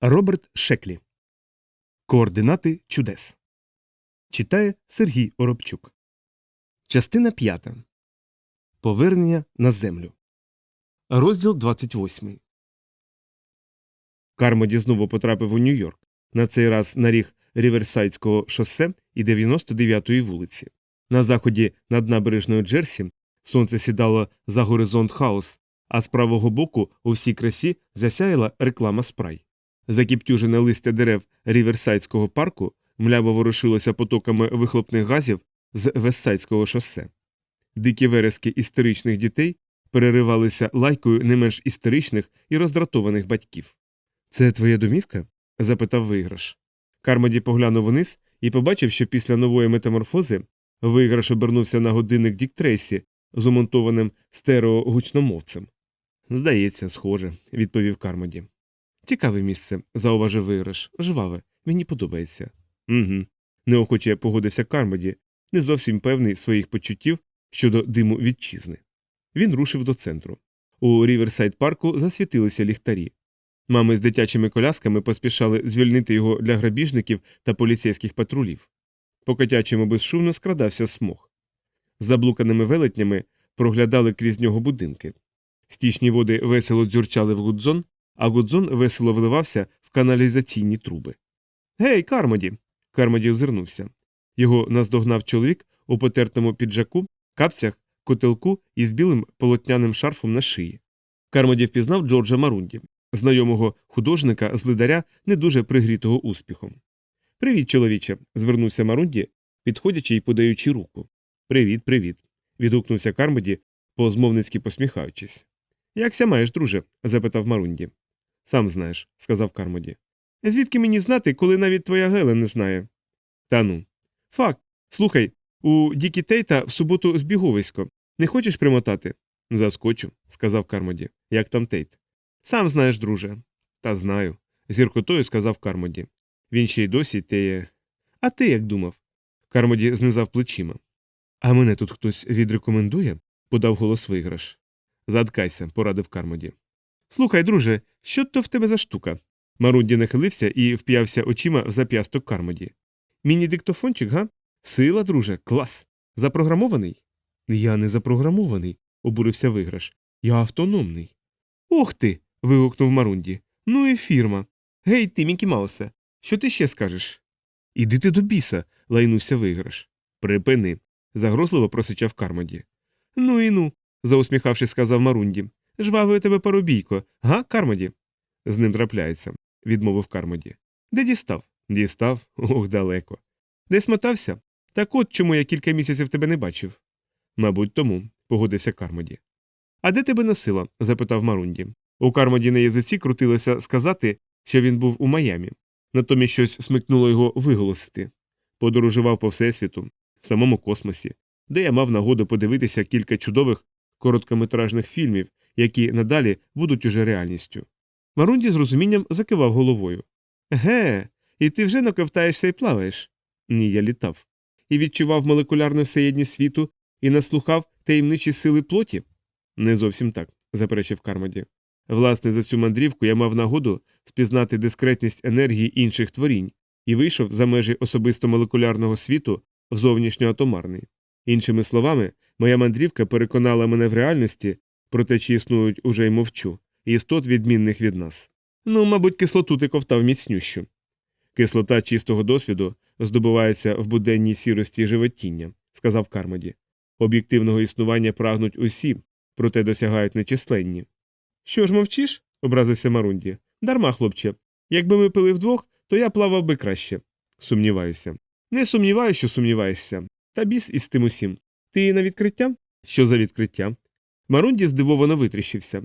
Роберт Шеклі. Координати чудес. Читає Сергій Оробчук. Частина 5. Повернення на землю. Розділ 28. Кармоді знову потрапив у Нью-Йорк. На цей раз на ріг Ріверсайдського шосе і 99-ї вулиці. На заході над набережною Джерсі сонце сідало за горизонт хаос, а з правого боку у всій красі засяяла реклама спрай. Закіптюжене листя дерев Ріверсайдського парку мляво ворушилося потоками вихлопних газів з Вестсайдського шосе. Дикі верески істеричних дітей переривалися лайкою не менш істеричних і роздратованих батьків. Це твоя домівка? запитав виграш. Кармоді поглянув вниз і побачив, що після нової метаморфози виграш обернувся на годинник Дік Трейсі з умонтованим стереогучномовцем. Здається, схоже, відповів Кармоді. Цікаве місце, зауважив виграш. Жваве, мені подобається. Угу. Неохоче погодився Кармоді, не зовсім певний своїх почуттів щодо диму вітчизни. Він рушив до центру. У Ріверсайд парку засвітилися ліхтарі. Мами з дитячими колясками поспішали звільнити його для грабіжників та поліцейських патрулів. По котячому безшумно скрадався смог. Заблуканими велетнями проглядали крізь нього будинки. Стічні води весело дзюрчали в гудзон, а гудзон весело вливався в каналізаційні труби. Гей, Кармоді. Кармоді озирнувся. Його наздогнав чоловік у потертому піджаку, капцях, котелку і з білим полотняним шарфом на шиї. Кармоді впізнав Джорджа Марунді, знайомого художника з лидаря, не дуже пригрітого успіхом. Привіт, чоловіче. звернувся Марунді, підходячи і подаючи руку. Привіт, привіт. відгукнувся Кармоді, позмовницьки посміхаючись. Якся маєш, друже? запитав Марунді. Сам знаєш, сказав Кармоді. Звідки мені знати, коли навіть твоя Гела не знає? Та ну. Факт. Слухай, у Дікі Тейта в суботу збіговисько. Не хочеш примотати? Заскочу, сказав Кармоді. Як там Тейт? Сам знаєш, друже. Та знаю, з гіркотою сказав Кармоді. Він ще й досі теє. А ти як думав? Кармоді знизав плечима. А мене тут хтось відрекомендує? подав голос виграш. Заткайся, порадив Кармоді. Слухай, друже, що то в тебе за штука? Марунді нахилився і вп'явся очима в зап'ясток Кармоді. Міні-диктофончик, га? Сила, друже, клас. Запрограмований? Я не запрограмований, обурився виграш. Я автономний. Ох ти. вигукнув Марунді. Ну і фірма. Гей, ти, Мікі Маусе, що ти ще скажеш? Іди ти до біса, лайнувся виграш. Припини. загрозливо просичав Кармоді. Ну і ну, заусміхавшись, сказав Марунді. Жвавий у тебе парубійко, га, Кармоді? З ним трапляється, відмовив Кармоді. Де дістав? Дістав? Ох, далеко. Десь мотався? Так от чому я кілька місяців тебе не бачив. Мабуть, тому, погодився Кармоді. А де тебе носило? запитав Марунді. У Кармоді на язиці крутилося сказати, що він був у Майамі. Натомість щось смикнуло його виголосити. Подорожував по всесвіту, в самому космосі, де я мав нагоду подивитися кілька чудових короткометражних фільмів, які надалі будуть уже реальністю. Марунді з розумінням закивав головою. Ге, і ти вже наковтаєшся і плаваєш? Ні, я літав. І відчував молекулярну всеєдність світу і наслухав таємничі сили плоті? Не зовсім так, заперечив Кармоді. Власне, за цю мандрівку я мав нагоду спізнати дискретність енергії інших творінь і вийшов за межі особисто молекулярного світу в зовнішньоатомарний. Іншими словами, моя мандрівка переконала мене в реальності, про те, чи існують уже й мовчу, істот відмінних від нас. Ну, мабуть, кислоту ти ковтав міцнющу. Кислота чистого досвіду здобувається в буденній сірості животіння, сказав Кармоді. Об'єктивного існування прагнуть усі, проте досягають нечисленні. Що ж мовчиш? образився Марунді. Дарма, хлопче. Якби ми пили вдвох, то я плавав би краще. Сумніваюся. Не сумніваюся, що сумніваєшся. Та біс із тим усім. Ти на відкриття? Що за відкриття? Марунді здивовано витріщився.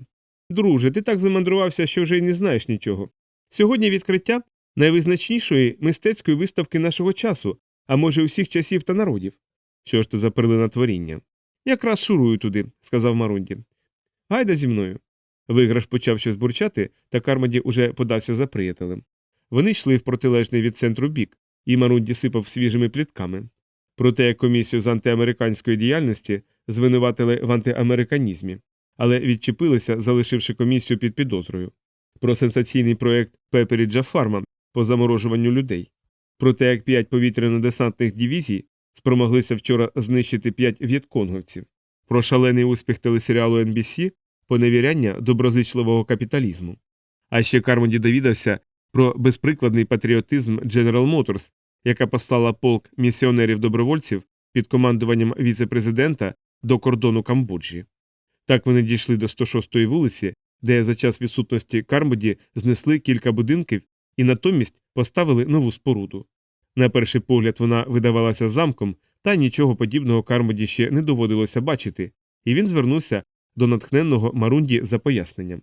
Друже, ти так замандрувався, що вже й не знаєш нічого. Сьогодні відкриття найвизначнішої мистецької виставки нашого часу, а може, усіх часів та народів. Що ж то за перлина творіння? Якраз шурую туди, сказав Марунді. Гайда зі мною. Виграш почав щось бурчати, та Кармаді уже подався за приятелем. Вони йшли в протилежний від центру бік, і Марунді сипав свіжими плітками. Проте як комісію з антиамериканської діяльності звинуватили в антиамериканізмі, але відчепилися, залишивши комісію під підозрою. про сенсаційний проект Пеперіджа Фарма по заморожуванню людей, про те, як п'ять повітряно-десантних дивізій спромоглися вчора знищити п'ять в'єтконговців, про шалений успіх телесеріалу NBC поневіряння доброзичливого капіталізму. А ще Кармоді довідався про безприкладний патріотизм General Motors, яка послала полк місіонерів-добровольців під командуванням віце-президента до кордону Камбоджі. Так вони дійшли до 106-ї вулиці, де за час відсутності Кармоді знесли кілька будинків і натомість поставили нову споруду. На перший погляд вона видавалася замком, та нічого подібного Кармоді ще не доводилося бачити, і він звернувся до натхненного Марунді за поясненням.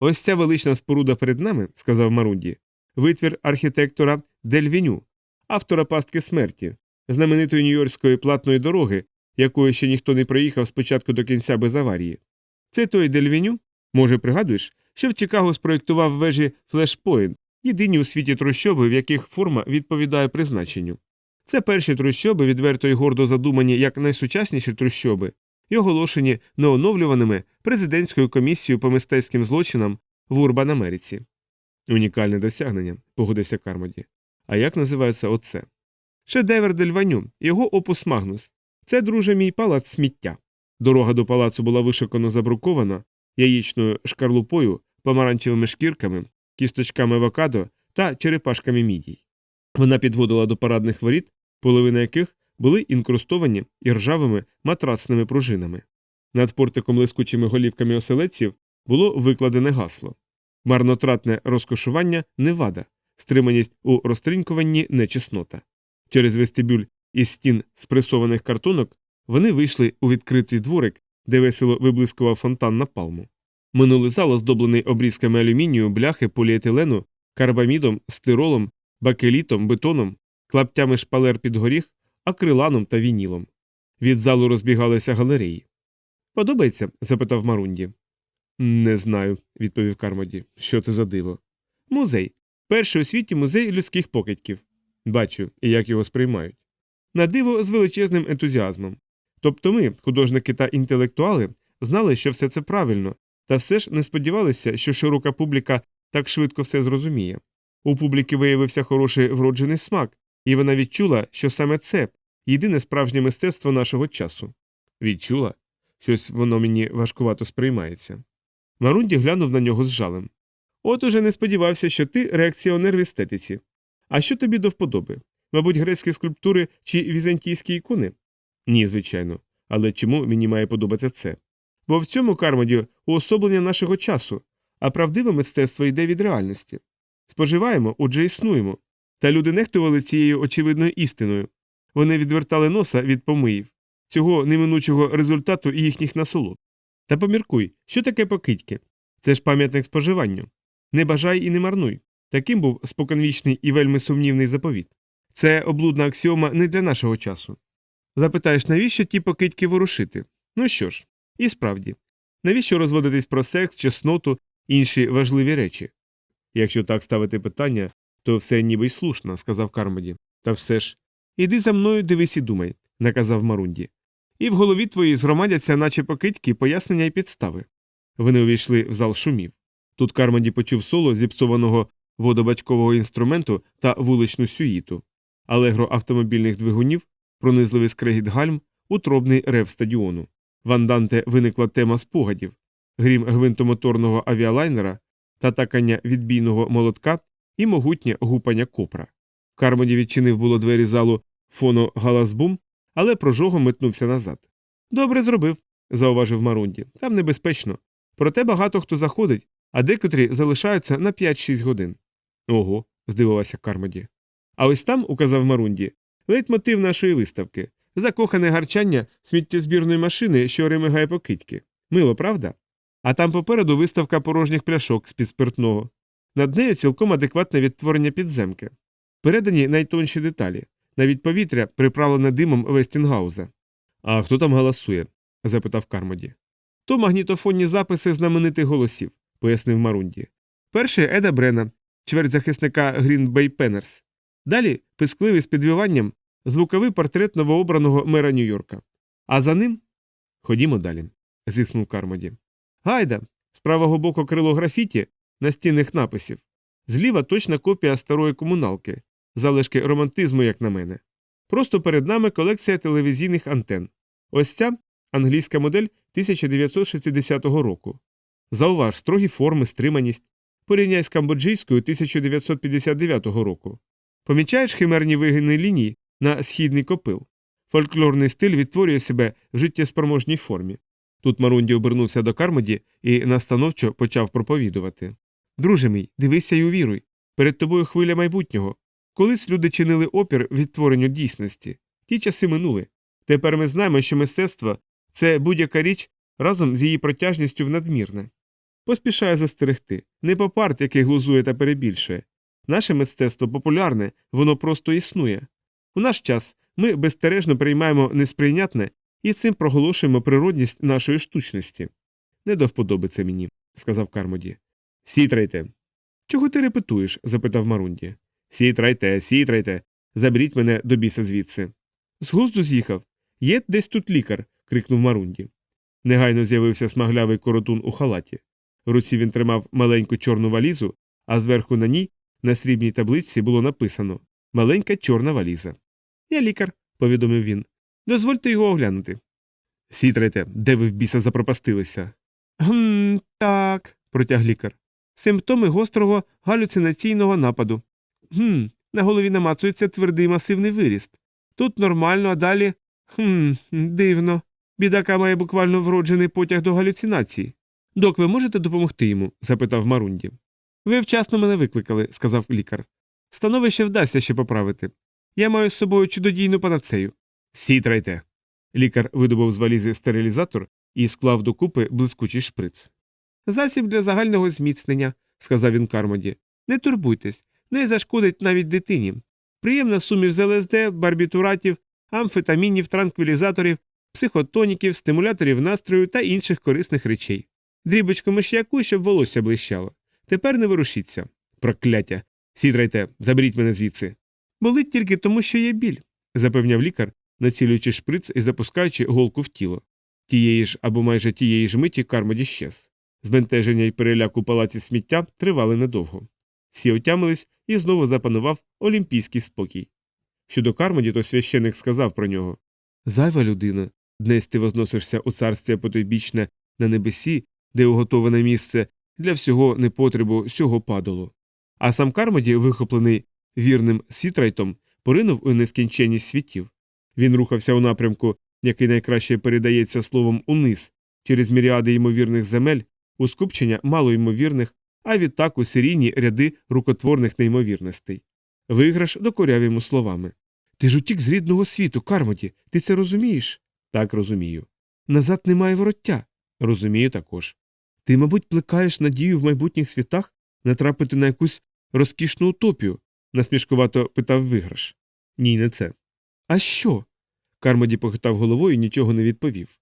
Ось ця велична споруда перед нами, сказав Марунді, витвір архітектора Дельвіню, автора пастки смерті, знаменитої нью-йоркської платної дороги, якою ще ніхто не проїхав спочатку до кінця без аварії. Це той Дельвіню, може, пригадуєш, що в Чикаго спроєктував вежі Флешпойнт, єдині у світі трущоби, в яких форма відповідає призначенню. Це перші трущоби, відверто і гордо задумані як найсучасніші трущоби, і оголошені неоновлюваними президентською комісією по мистецьким злочинам в Урбан Америці. Унікальне досягнення, погодився Кармоді. А як називається оце? Шедевр Дельваню, його опус Магнус. Це, друже, мій палац сміття. Дорога до палацу була вишикано забрукована яєчною шкарлупою, помаранчевими шкірками, кісточками авокадо та черепашками мідій. Вона підводила до парадних воріт, половина яких були інкрустовані іржавими матрасними пружинами. Над портиком лискучими голівками оселедців було викладене гасло марнотратне розкошування не вада, стриманість у розтринькуванні нечеснота. Через вестибюль із стін спресованих картонок вони вийшли у відкритий дворик, де весело виблискував фонтан на палму. Минулий зал, оздоблений обрізками алюмінію, бляхи, поліетилену, карбамідом, стиролом, бакелітом, бетоном, клаптями шпалер під горіх, акриланом та вінілом. Від залу розбігалися галереї. Подобається? запитав Марунді. Не знаю, відповів Кармоді. Що це за диво? Музей. Перший у світі музей людських покидьків. Бачу, як його сприймають. На диво з величезним ентузіазмом. Тобто ми, художники та інтелектуали, знали, що все це правильно, та все ж не сподівалися, що широка публіка так швидко все зрозуміє. У публіки виявився хороший вроджений смак, і вона відчула, що саме це єдине справжнє мистецтво нашого часу. Відчула? Щось воно мені важкувато сприймається. Марунді глянув на нього з жалем. От уже не сподівався, що ти реакціонер в естетиці. А що тобі до вподоби? Мабуть, грецькі скульптури чи візантійські ікони? Ні, звичайно. Але чому мені має подобатися це? Бо в цьому кармоді уособлення нашого часу, а правдиве мистецтво йде від реальності. Споживаємо, отже існуємо. Та люди нехтували цією очевидною істиною. Вони відвертали носа від помиїв, цього неминучого результату їхніх насолод. Та поміркуй, що таке покидьки? Це ж пам'ятник споживанню. Не бажай і не марнуй. Таким був споконвічний і вельми сумнівний заповіт. Це облудна аксіома не для нашого часу. Запитаєш, навіщо ті покидьки ворушити? Ну що ж, і справді, навіщо розводитись про секс, чесноту інші важливі речі? Якщо так ставити питання, то все ніби й слушно, сказав Кармоді. Та все ж. Іди за мною, дивись і думай, наказав Марунді. І в голові твоїй згромадяться, наче покидьки, пояснення і підстави. Вони увійшли в зал шумів. Тут Кармоді почув соло зіпсованого водобачкового інструменту та вуличну сюїту, алегро автомобільних двигунів, пронизливий скрегіт гальм, утробний рев стадіону. В Анданте виникла тема спогадів, грім гвинтомоторного авіалайнера, татакання відбійного молотка і могутнє гупання копра. Кармоді відчинив було двері залу фоно галасбум, але прожогом метнувся назад. Добре зробив, зауважив Марунді. Там небезпечно. Проте багато хто заходить, а декотрі залишаються на 5-6 годин. Ого, здивувався Кармоді. А ось там, указав Марунді, лейтмотив нашої виставки закохане гарчання сміттєзбірної машини, що ремигає покидьки. Мило, правда? А там попереду виставка порожніх пляшок з під спиртного. Над нею цілком адекватне відтворення підземки. Передані найтонші деталі, навіть повітря приправлене димом Вестінгауза. А хто там голосує? запитав Кармоді. То магнітофонні записи знаменитих голосів, пояснив Марунді. Перший Еда Брена, чверть захисника Green Bay Penners. Далі пискливий з підвіванням звуковий портрет новообраного мера Нью-Йорка. А за ним. Ходімо далі, зіснув Кармоді. Гайда, з правого боку крило графіті, настінних написів. Зліва точна копія старої комуналки, залишки романтизму, як на мене. Просто перед нами колекція телевізійних антен. Ось ця англійська модель 1960 року. Зауваж строгі форми, стриманість. Порівняй з камбоджійською 1959 року. Помічаєш химерні вигини ліній на східний копил. Фольклорний стиль відтворює себе в життєспроможній формі. Тут Марунді обернувся до Кармоді і настановчо почав проповідувати. Друже мій, дивися й увіруй. Перед тобою хвиля майбутнього. Колись люди чинили опір відтворенню дійсності. Ті часи минули. Тепер ми знаємо, що мистецтво це будь-яка річ разом з її протяжністю в надмірне. Поспішаю застерегти не попарт, який глузує та перебільшує. Наше мистецтво популярне, воно просто існує. У наш час ми безстережно приймаємо несприйнятне і цим проголошуємо природність нашої штучності. Не до вподоби це мені, сказав Кармоді. Сітрайте. Чого ти репетуєш? запитав Марунді. Сітрайте, сітрайте. Заберіть мене до біса звідси. З глузду з'їхав. Є десь тут лікар. крикнув Марунді. Негайно з'явився смаглявий коротун у халаті. В руці він тримав маленьку чорну валізу, а зверху на ній, на срібній табличці, було написано Маленька чорна валіза. Я лікар, повідомив він. Дозвольте його оглянути. Сітрайте, де ви в біса запропастилися? Гм, так, протяг лікар. Симптоми гострого галюцинаційного нападу. Гм, на голові намацується твердий масивний виріст. Тут нормально, а далі. Хм, дивно. Бідака має буквально вроджений потяг до галюцинації. Док, ви можете допомогти йому? запитав Марунді. Ви вчасно мене викликали, сказав лікар. Становище вдасться ще поправити. Я маю з собою чудодійну панацею. Сітрайте. Лікар видобув з валізи стерилізатор і склав докупи блискучий шприц. Засіб для загального зміцнення, сказав він Кармоді. Не турбуйтесь, не зашкодить навіть дитині. Приємна суміш з ЛСД, барбітуратів, амфетамінів, транквілізаторів, психотоніків, стимуляторів настрою та інших корисних речей. Дрібочку миш'яку, щоб волосся блищало. Тепер не ворушіться. Прокляття. Сітрайте, заберіть мене звідси. Болить тільки тому, що є біль, запевняв лікар, націлюючи шприц і запускаючи голку в тіло. Тієї ж або майже тієї ж миті Кармоді щез. Збентеження й переляк у палаці сміття тривали недовго. Всі отямились і знову запанував олімпійський спокій. Щодо Кармоді, то священик сказав про нього Зайва людина, днес ти возносишся у царстві потойбічне на небесі, де уготоване місце для всього непотребу сього падало. А сам Кармоді, вихоплений вірним сітрайтом, поринув у нескінченність світів. Він рухався у напрямку, який найкраще передається словом униз, через міріади ймовірних земель, у скупчення малоймовірних, а відтак у серійні ряди рукотворних неймовірностей. Виграш докоряв йому словами. Ти ж утік з рідного світу, Кармоді, ти це розумієш? Так розумію. Назад немає вороття. Розумію також. Ти, мабуть, плекаєш надію в майбутніх світах натрапити на якусь розкішну утопію, насмішкувато питав виграш. Ні, не це. А що? Кармоді похитав головою і нічого не відповів.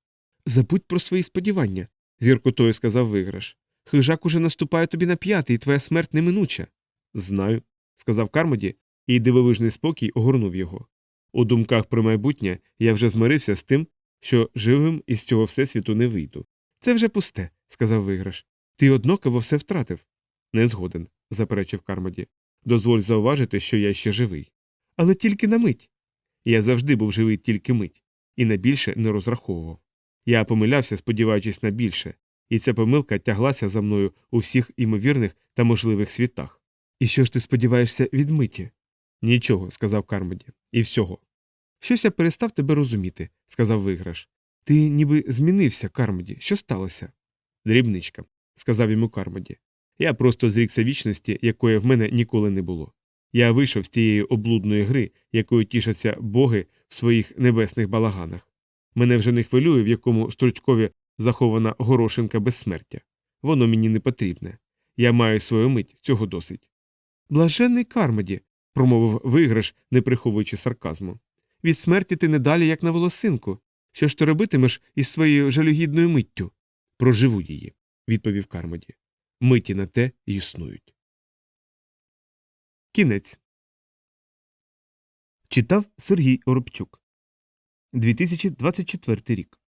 Забудь про свої сподівання, з гіркотою сказав виграш. Хижак уже наступає тобі на п'яти, і твоя смерть неминуча. Знаю, сказав Кармоді, і дивовижний спокій огорнув його. У думках про майбутнє я вже змирився з тим, що живим із цього всесвіту не вийду. Це вже пусте, сказав виграш. Ти однаково все втратив. Не згоден, заперечив Кармоді. Дозволь зауважити, що я ще живий. Але тільки на мить. Я завжди був живий тільки мить, і на більше не розраховував. Я помилявся, сподіваючись на більше, і ця помилка тяглася за мною у всіх імовірних та можливих світах. І що ж ти сподіваєшся від миті? Нічого, сказав Кармоді, і всього. Щось я перестав тебе розуміти, сказав виграш. Ти ніби змінився, Кармоді. Що сталося? Дрібничка, сказав йому Кармоді. Я просто зрікся вічності, якої в мене ніколи не було. Я вийшов з тієї облудної гри, якою тішаться боги в своїх небесних балаганах. Мене вже не хвилює, в якому стручкові захована горошинка безсмертя. Воно мені не потрібне. Я маю свою мить, цього досить. Блаженний Кармоді, промовив виграш, не приховуючи сарказму. Від смерті ти не далі, як на волосинку. Що ж ти робитимеш із своєю жалюгідною миттю? Проживу її, відповів Кармоді. Миті на те існують. Кінець. Читав Сергій Оробчук. 2024 рік.